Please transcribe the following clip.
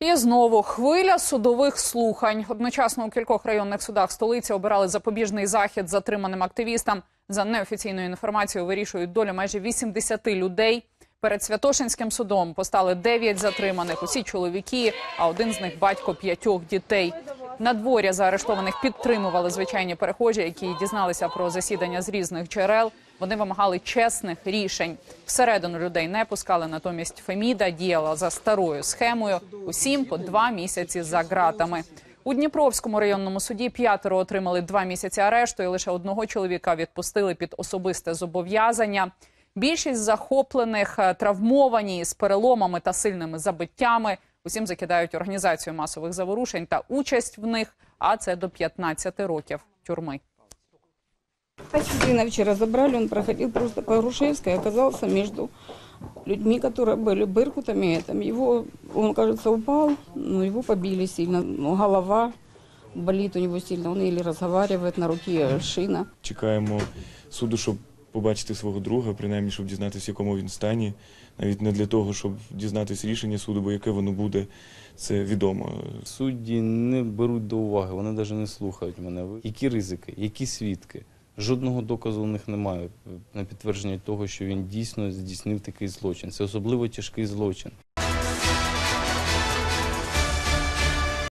І знову хвиля судових слухань. Одночасно у кількох районних судах столиці обирали запобіжний захід затриманим активістам. За неофіційною інформацією вирішують долю майже 80 людей. Перед Святошинським судом постали 9 затриманих, усі чоловіки, а один з них батько п'ятьох дітей. Надворя заарештованих підтримували звичайні перехожі, які дізналися про засідання з різних джерел. Вони вимагали чесних рішень. Всередину людей не пускали. Натомість Феміда діяла за старою схемою. Усім по два місяці за ґратами. У Дніпровському районному суді п'ятеро отримали два місяці арешту, і лише одного чоловіка відпустили під особисте зобов'язання. Більшість захоплених е, травмовані з переломами та сильними забиттями. Усім закидають організацію масових заворушень та участь в них, а це до 15 років тюрми. Сына вчера забрали, он проходил просто по Грушевской, оказался между людьми, которые были беркутами. Там его, он, кажется, упал, но его побили сильно. Ну, голова болит у него сильно, он еле разговаривает, на руке шина. Чекаємо суду, щоб побачити свого друга, принаймні, щоб дізнатися, в якому він стані. Навіть не для того, щоб дізнатися рішення суду, бо яке воно буде, це відомо. Судді не беруть до уваги, вони навіть не слухають мене. Які ризики, які свідки? Жодного доказу у них немає на підтвердження того, що він дійсно здійснив такий злочин. Це особливо тяжкий злочин.